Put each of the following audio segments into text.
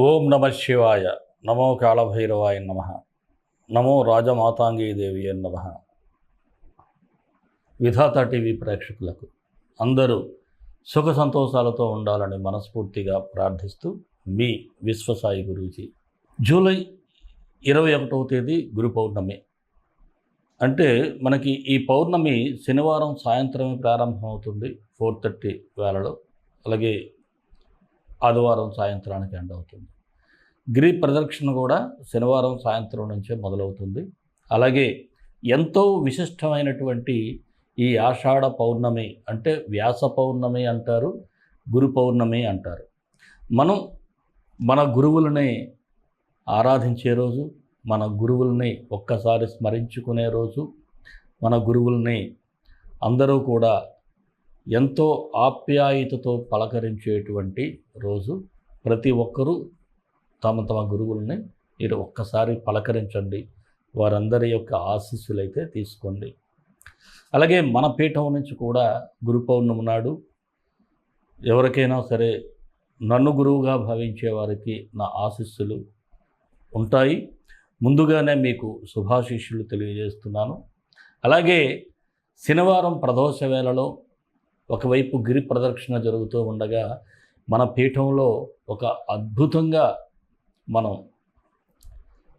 ఓం నమ శివాయ. నమో కాళభైరవాయ నమ. నమో రాజమాతాంగీదేవి నమ. విధాత టీవీ ప్రేక్షకులకు అందరూ సుఖ సంతోషాలతో ఉండాలని మనస్ఫూర్తిగా ప్రార్థిస్తూ మీ విశ్వసాయి గురూజీ జూలై ఇరవై ఒకటవ తేదీ గురు పౌర్ణమి. అంటే మనకి ఈ పౌర్ణమి శనివారం సాయంత్రమే ప్రారంభమవుతుంది ఫోర్ థర్టీ వేళలో. అలాగే ఆదివారం సాయంత్రానికి ఎండ్ అవుతుంది. గిరి ప్రదక్షిణ కూడా శనివారం సాయంత్రం నుంచే మొదలవుతుంది. అలాగే ఎంతో విశిష్టమైనటువంటి ఈ ఆషాఢ పౌర్ణమి అంటే వ్యాస పౌర్ణమి అంటారు గురు పౌర్ణమి అంటారు. మనం మన గురువులని ఆరాధించే రోజు మన గురువుల్ని ఒక్కసారి స్మరించుకునే రోజు మన గురువుల్ని అందరూ కూడా ఎంతో ఆప్యాయతతో పలకరించేటువంటి రోజు. ప్రతి ఒక్కరూ తమ తమ గురువుల్ని మీరు ఒక్కసారి పలకరించండి. వారందరి యొక్క ఆశీస్సులైతే తీసుకోండి. అలాగే మన పీఠం నుంచి కూడా గురు పౌర్ణమి నాడు ఎవరికైనా సరే నన్ను గురువుగా భావించే వారికి నా ఆశీస్సులు ఉంటాయి. ముందుగానే మీకు శుభాశీస్సులు తెలియజేస్తున్నాను. అలాగే శనివారం ప్రదోష వేళలో ఒకవైపు గిరి ప్రదక్షిణ జరుగుతూ ఉండగా మన పీఠంలో ఒక అద్భుతంగా మనం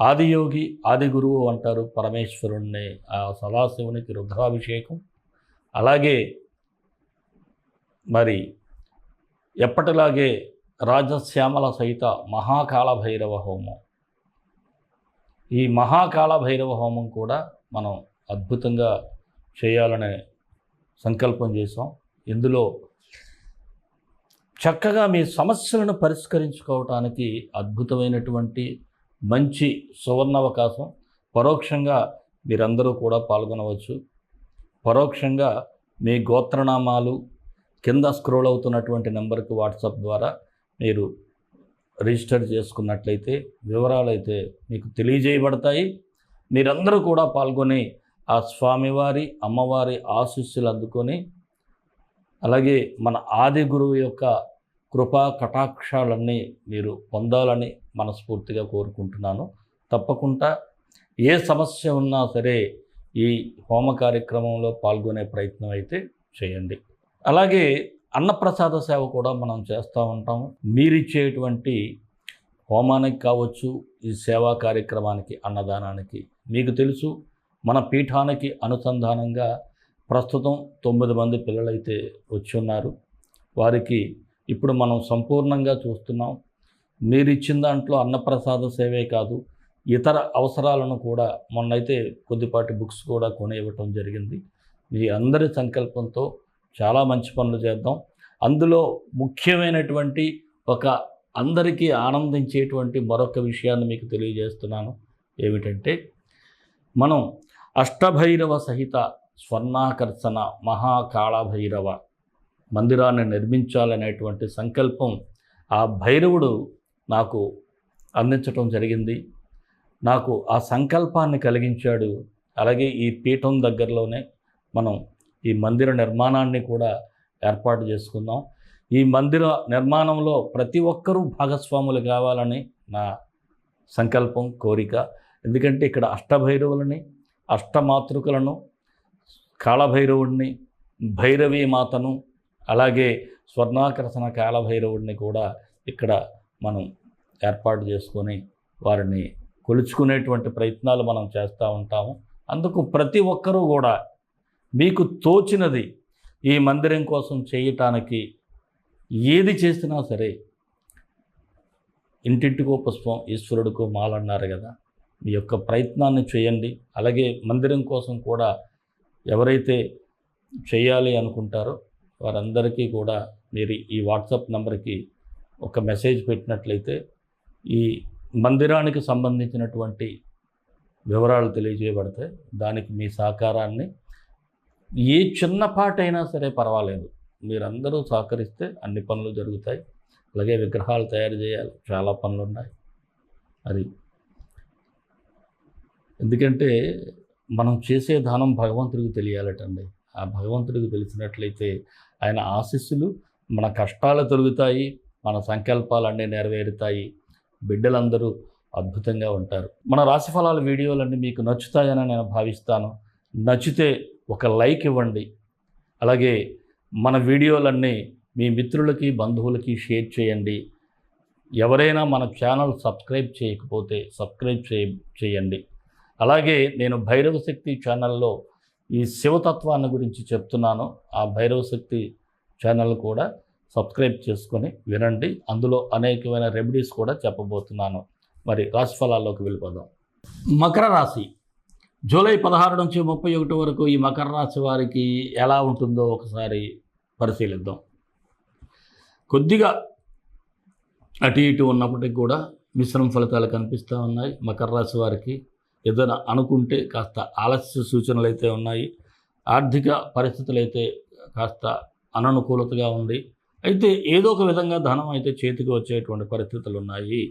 ఆదియోగి ఆది గురువు అంటారు పరమేశ్వరుణ్ణి. ఆ సదాశివునికి రుద్రాభిషేకం. అలాగే మరి ఎప్పటిలాగే రాజశ్యామల సహిత మహాకాల భైరవ హోమం. ఈ మహాకాల భైరవ హోమం కూడా మనం అద్భుతంగా చేయాలనే సంకల్పం చేసాం ఇందులో చక్కగా మీ సమస్యలను పరిష్కరించుకోవటానికి అద్భుతమైనటువంటి మంచి సువర్ణావకాశం. పరోక్షంగా మీరందరూ కూడా పాల్గొనవచ్చు. పరోక్షంగా మీ గోత్రనామాలు కింద స్క్రోల్ అవుతున్నటువంటి నెంబర్కి వాట్సాప్ ద్వారా మీరు రిజిస్టర్ చేసుకున్నట్లయితే వివరాలు అయితే మీకు తెలియజేయబడతాయి. మీరందరూ కూడా పాల్గొని ఆ స్వామివారి అమ్మవారి ఆశీస్సులు అందుకొని అలాగే మన ఆది గురువు యొక్క కృపా కటాక్షాలన్నీ మీరు పొందాలని మనస్ఫూర్తిగా కోరుకుంటున్నాను. తప్పకుండా ఏ సమస్య ఉన్నా సరే ఈ హోమ కార్యక్రమంలో పాల్గొనే ప్రయత్నం అయితే చేయండి. అలాగే అన్నప్రసాద సేవ కూడా మనం చేస్తూ ఉంటాము. మీరిచ్చేటువంటి హోమానికి కావచ్చు ఈ సేవా కార్యక్రమానికి అన్నదానానికి మీకు తెలుసు మన పీఠానికి అనుసంధానంగా ప్రస్తుతం తొమ్మిది మంది పిల్లలైతే వచ్చి ఉన్నారు వారికి ఇప్పుడు మనం సంపూర్ణంగా చూస్తున్నాం. మీరు ఇచ్చిన దాంట్లో అన్నప్రసాద సేవే కాదు ఇతర అవసరాలను కూడా మొన్నైతే కొద్దిపాటి బుక్స్ కూడా కొని ఇవ్వటం జరిగింది. మీ అందరి సంకల్పంతో చాలా మంచి పనులు చేద్దాం. అందులో ముఖ్యమైనటువంటి ఒక అందరికీ ఆనందించేటువంటి మరొక విషయాన్ని మీకు తెలియజేస్తున్నాను. ఏమిటంటే మనం అష్టభైరవ సహిత స్వర్ణాకర్షణ మహాకాళభైరవ మందిరాన్ని నిర్మించాలనేటువంటి సంకల్పం ఆ భైరవుడు నాకు అందించటం జరిగింది. నాకు ఆ సంకల్పాన్ని కలిగించాడు. అలాగే ఈ పీఠం దగ్గరలోనే మనం ఈ మందిర నిర్మాణాన్ని కూడా ఏర్పాటు చేసుకుందాం. ఈ మందిర నిర్మాణంలో ప్రతి ఒక్కరూ భాగస్వాములు కావాలని నా సంకల్పం కోరిక. ఎందుకంటే ఇక్కడ అష్టభైరవులని అష్టమాతృకలను కాళభైరవుడిని భైరవీ మాతను అలాగే స్వర్ణాకర్షణ కాళభైరవుడిని కూడా ఇక్కడ మనం ఏర్పాటు చేసుకొని వారిని కొలుచుకునేటువంటి ప్రయత్నాలు మనం చేస్తూ ఉంటాము. అందుకు ప్రతి ఒక్కరూ కూడా మీకు తోచినది ఈ మందిరం కోసం చేయటానికి ఏది చేసినా సరే ఇంటింటికో పుష్పం ఈశ్వరుడికో మాలన్నారు కదా. మీ యొక్క ప్రయత్నాన్ని చేయండి. అలాగే మందిరం కోసం కూడా ఎవరైతే చేయాలి అనుకుంటారో వారందరికీ కూడా మీరు ఈ వాట్సాప్ నెంబర్కి ఒక మెసేజ్ పెట్టినట్లయితే ఈ మందిరానికి సంబంధించినటువంటి వివరాలు తెలియజేయబడతాయి. దానికి మీ సహకారాన్ని ఏ చిన్నపాటైనా సరే పర్వాలేదు. మీరందరూ సహకరిస్తే అన్ని పనులు జరుగుతాయి. అలాగే విగ్రహాలు తయారు చేయాలి. చాలా పనులు ఉన్నాయి అది ఎందుకంటే మనం చేసే దానం భగవంతుడికి తెలియాలటండి. ఆ భగవంతుడికి తెలిసినట్లయితే ఆయన ఆశీస్సులు మన కష్టాలు తొలుగుతాయి మన సంకల్పాలు అన్నీ నెరవేరుతాయి. బిడ్డలందరూ అద్భుతంగా ఉంటారు. మన రాశి ఫలాల వీడియోలన్నీ మీకు నచ్చుతాయని నేను భావిస్తాను. నచ్చితే ఒక లైక్ ఇవ్వండి. అలాగే మన వీడియోలన్నీ మీ మిత్రులకి బంధువులకి షేర్ చేయండి. ఎవరైనా మన ఛానల్ సబ్స్క్రైబ్ చేయకపోతే సబ్స్క్రైబ్ చేయ చేయండి. అలాగే నేను భైరవ శక్తి ఛానల్లో ఈ శివతత్వాన్ని గురించి చెప్తున్నాను. ఆ భైరవ శక్తి ఛానల్ కూడా సబ్స్క్రైబ్ చేసుకొని వినండి. అందులో అనేకమైన రెమెడీస్ కూడా చెప్పబోతున్నాను. మరి రాశి ఫలాల్లోకి వెళ్ళిపోదాం. మకర రాశి. జూలై పదహారు నుంచి ముప్పై ఒకటి వరకు ఈ మకర రాశి వారికి ఎలా ఉంటుందో ఒకసారి పరిశీలిద్దాం. కొద్దిగా అటు ఇటు ఉన్నప్పటికీ కూడా మిశ్రమ ఫలితాలు కనిపిస్తూ ఉన్నాయి. మకర రాశి వారికి ఏదైనా అనుకుంటే కాస్త ఆలస్య సూచనలు అయితే ఉన్నాయి. ఆర్థిక పరిస్థితులు అయితే కాస్త అననుకూలతగా ఉంది. అయితే ఏదో ఒక విధంగా ధనం అయితే చేతికి వచ్చేటువంటి పరిస్థితులు ఉన్నాయి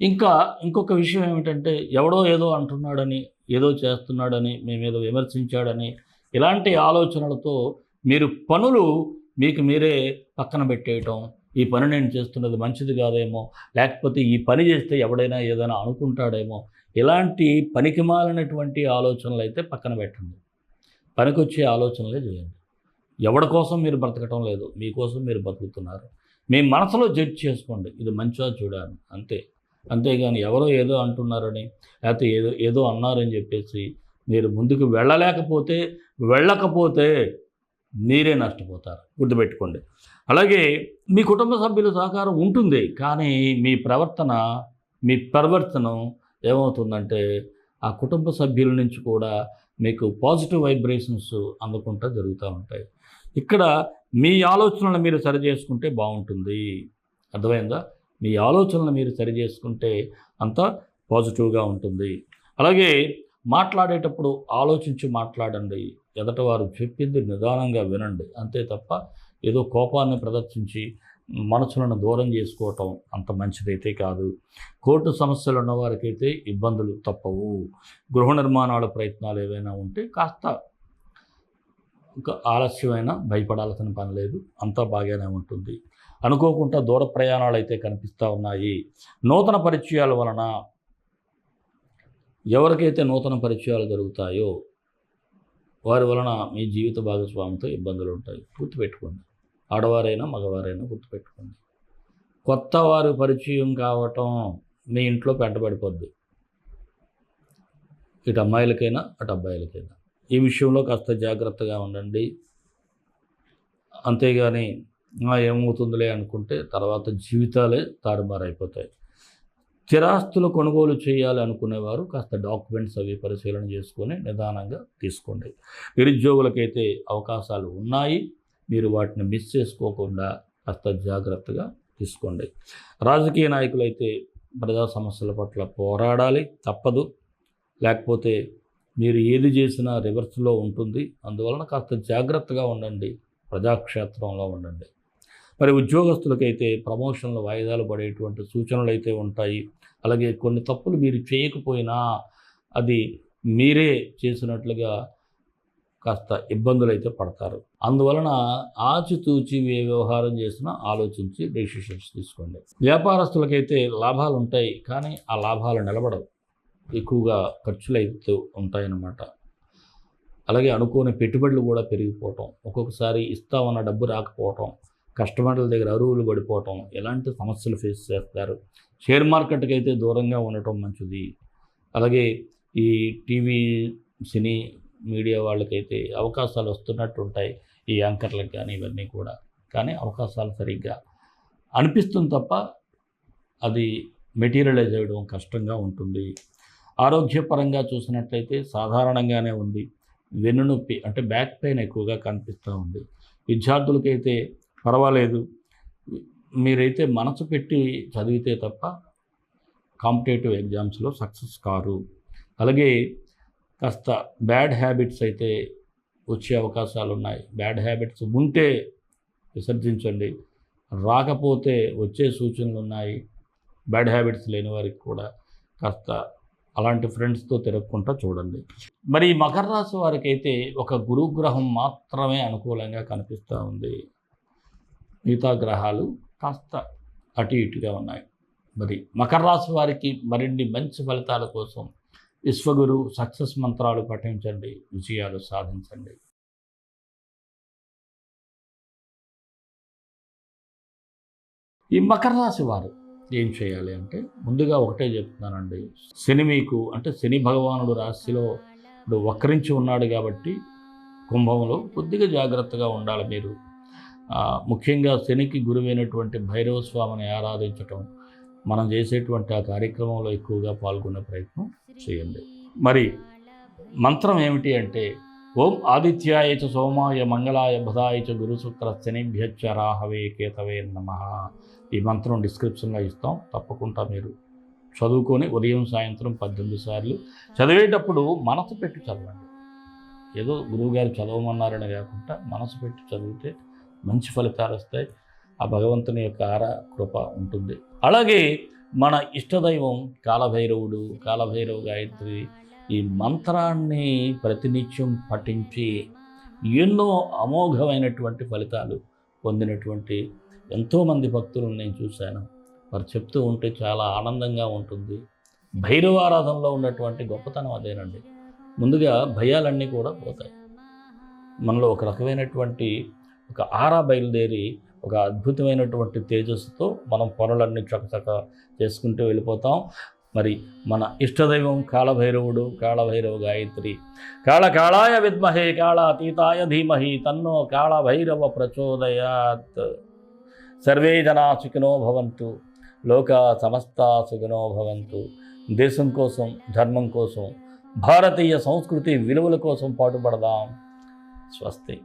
ఇంకా ఇంకొక విషయం ఏమిటంటే ఎవడో ఏదో అంటున్నాడని ఏదో చేస్తున్నాడని మీ మీద విమర్శించాడని ఇలాంటి ఆలోచనలతో మీరు పనులు మీకు మీరే పక్కన పెట్టేయటం ఈ పని నేను చేస్తున్నది మంచిది కాదేమో లేకపోతే ఈ పని చేస్తే ఎవడైనా ఏదైనా అనుకుంటాడేమో ఇలాంటి పనికిమాలినటువంటి ఆలోచనలు అయితే పక్కన పెట్టండి. పనికొచ్చే ఆలోచనలే చేయండి. ఎవడి కోసం మీరు బ్రతకటం లేదు మీకోసం మీరు బతుకుతున్నారు. మీ మనసులో జడ్జ్ చేసుకోండి. ఇది మంచిగా చూడాలి అంతే. అంతేగాని ఎవరో ఏదో అంటున్నారని లేకపోతే ఏదో ఏదో అన్నారని చెప్పేసి మీరు ముందుకు వెళ్ళలేకపోతే వెళ్ళకపోతే మీరే నష్టపోతారు. గుర్తుపెట్టుకోండి. అలాగే మీ కుటుంబ సభ్యుల సహకారం ఉంటుంది కానీ మీ ప్రవర్తన మీ ప్రవర్తనం ఏమవుతుందంటే ఆ కుటుంబ సభ్యుల నుంచి కూడా మీకు పాజిటివ్ వైబ్రేషన్స్ అందుకుంటా జరుగుతూ ఉంటాయి. ఇక్కడ మీ ఆలోచనలు మీరు సరి చేసుకుంటే బాగుంటుంది. అర్థమైందా? మీ ఆలోచనలు మీరు సరి చేసుకుంటే అంత పాజిటివ్గా ఉంటుంది. అలాగే మాట్లాడేటప్పుడు ఆలోచించి మాట్లాడండి. ఎదటవారు చెప్పింది నిదానంగా వినండి. అంతే తప్ప ఏదో కోపాన్ని ప్రదర్శించి మనసులను దూరం చేసుకోవటం అంత మంచిదైతే కాదు. కోర్టు సమస్యలు ఉన్న వారికైతే ఇబ్బందులు తప్పవు. గృహ నిర్మాణాల ప్రయత్నాలు ఏవైనా ఉంటే కాస్త ఇంకా ఆలస్యమైన భయపడాల్సిన పని లేదు. అంతా బాగానే ఉంటుంది. అనుకోకుండా దూర ప్రయాణాలు అయితే కనిపిస్తూ ఉన్నాయి. నూతన పరిచయాల వలన ఎవరికైతే నూతన పరిచయాలు జరుగుతాయో వారి వలన మీ జీవిత భాగస్వామితో ఇబ్బందులు ఉంటాయి. గుర్తుపెట్టుకోండి. ఆడవారైనా మగవారైనా గుర్తుపెట్టుకోండి. కొత్త వారు పరిచయం కావటం మీ ఇంట్లో పెంటబడిపోద్ది ఇటు అమ్మాయిలకైనా అటు అబ్బాయిలకైనా. ఈ విషయంలో కాస్త జాగ్రత్తగా ఉండండి. అంతేగాని ఏమవుతుందిలే అనుకుంటే తర్వాత జీవితాలే తారుమారైపోతాయి. స్థిరాస్తులు కొనుగోలు చేయాలి అనుకునేవారు కాస్త డాక్యుమెంట్స్ అవి పరిశీలన చేసుకొని నిదానంగా తీసుకోండి. నిరుద్యోగులకైతే అవకాశాలు ఉన్నాయి. మీరు వాటిని మిస్ చేసుకోకుండా కాస్త జాగ్రత్తగా తీసుకోండి. రాజకీయ నాయకులైతే ప్రజా సమస్యల పట్ల పోరాడాలి తప్పదు. లేకపోతే మీరు ఏది చేసినా రివర్స్లో ఉంటుంది. అందువలన కాస్త జాగ్రత్తగా ఉండండి. ప్రజాక్షేత్రంలో ఉండండి. మరి ఉద్యోగస్తులకైతే ప్రమోషన్లు వాయిదాలు పడేటువంటి సూచనలు అయితే ఉంటాయి. అలాగే కొన్ని తప్పులు మీరు చేయకపోయినా అది మీరే చేసినట్లుగా కాస్త ఇబ్బందులు అయితే పడతారు. అందువలన ఆచితూచి ఏ వ్యవహారం చేసినా ఆలోచించి డెసిషన్స్ తీసుకోండి. వ్యాపారస్తులకైతే లాభాలు ఉంటాయి కానీ ఆ లాభాలు నిలబడవు. ఎక్కువగా ఖర్చులు అయితే ఉంటాయన్నమాట. అలాగే అనుకోని పెట్టుబడులు కూడా పెరిగిపోవటం ఒక్కొక్కసారి ఇస్తామన్న డబ్బు రాకపోవటం కస్టమర్ల దగ్గర అరువులు పడిపోవటం ఎలాంటి సమస్యలు ఫేస్ చేస్తారు. షేర్ మార్కెట్కి అయితే దూరంగా ఉండటం మంచిది. అలాగే ఈ టీవీ సినీ మీడియా వాళ్ళకైతే అవకాశాలు వస్తున్నట్టు ఉంటాయి ఈ యాంకర్లకు కానీ ఇవన్నీ కూడా. కానీ అవకాశాలు సరిగ్గా అనిపిస్తుంది తప్ప అది మెటీరియలైజ్ అవ్వడం కష్టంగా ఉంటుంది. ఆరోగ్యపరంగా చూసినట్లయితే సాధారణంగానే ఉంది. వెన్నునొప్పి అంటే బ్యాక్ పెయిన్ ఎక్కువగా కనిపిస్తూ ఉంది. విద్యార్థులకైతే పర్వాలేదు. మీరైతే మనసు పెట్టి చదివితే తప్ప కాంపిటేటివ్ ఎగ్జామ్స్లో సక్సెస్ కారు. అలాగే కాస్త బ్యాడ్ హ్యాబిట్స్ అయితే వచ్చే అవకాశాలు ఉన్నాయి బ్యాడ్ హ్యాబిట్స్ ఉంటే విసర్జించండి. రాకపోతే వచ్చే సూచనలు ఉన్నాయి బ్యాడ్ హ్యాబిట్స్ లేని వారికి కూడా కాస్త అలాంటి ఫ్రెండ్స్తో తిరగకుండా చూడండి. మరి మకర రాశి వారికి అయితే ఒక గురుగ్రహం మాత్రమే అనుకూలంగా కనిపిస్తూ ఉంది. మిగతా గ్రహాలు కాస్త అటు ఇటుగా ఉన్నాయి. మరి మకర రాశి వారికి మరిన్ని మంచి ఫలితాల కోసం విశ్వగురు సక్సెస్ మంత్రాలు పఠించండి విజయాలు సాధించండి. ఈ మకర రాశి వారు ఏం చేయాలి అంటే ముందుగా ఒకటే చెప్తున్నానండి. శని మీకు అంటే శని భగవానుడు రాశిలో ఇప్పుడు వక్రించి ఉన్నాడు కాబట్టి కుంభంలో కొద్దిగా జాగ్రత్తగా ఉండాలి మీరు. ముఖ్యంగా శనికి గురువైనటువంటి భైరవ స్వామిని ఆరాధించటం మనం చేసేటువంటి ఆ కార్యక్రమంలో ఎక్కువగా పాల్గొనే ప్రయత్నం చేయండి. మరి మంత్రం ఏమిటి అంటే ఓం ఆదిత్యాయ చ సోమాయ మంగళాయ బుధాయ చ గురుశుక్ర శనిభ్యచ్చ రాహవే కేతవే నమ. ఈ మంత్రం డిస్క్రిప్షన్లో ఇస్తాం. తప్పకుండా మీరు చదువుకొని ఉదయం సాయంత్రం పద్దెనిమిది సార్లు చదివేటప్పుడు మనసు పెట్టి చదవండి. ఏదో గురువుగారు చదవమన్నారని కాకుండా మనసు పెట్టి చదివితే మంచి ఫలితాలు వస్తాయి. ఆ భగవంతుని యొక్క ఆర కృప ఉంటుంది. అలాగే మన ఇష్టదైవం కాలభైరవుడు కాలభైరవ గాయత్రి ఈ మంత్రాన్ని ప్రతినిత్యం పఠించి ఎన్నో అమోఘమైనటువంటి ఫలితాలు పొందినటువంటి ఎంతోమంది భక్తులను నేను చూశాను. వారు చెప్తూ ఉంటే చాలా ఆనందంగా ఉంటుంది. భైరవారాధనలో ఉన్నటువంటి గొప్పతనం అదేనండి. ముందుగా భయాలన్నీ కూడా పోతాయి. మనలో ఒక రకమైనటువంటి ఒక ఆరా బయలుదేరి ఒక అద్భుతమైనటువంటి తేజస్సుతో మనం పనులన్నీ చకచక చేసుకుంటూ వెళ్ళిపోతాం. మరి మన ఇష్టదైవం కాళభైరవుడు కాళభైరవ గాయత్రి కాళ కాళాయ విద్మహే కాళాతీతాయ ధీమహి తన్నో కాళభైరవ ప్రచోదయాత్. సర్వే జనా సుఖినో భవంతు లోక సమస్త సుఖినో భవంతు. దేశం కోసం ధర్మం కోసం భారతీయ సంస్కృతి విలువల కోసం పాటుపడదాం. స్వస్తి.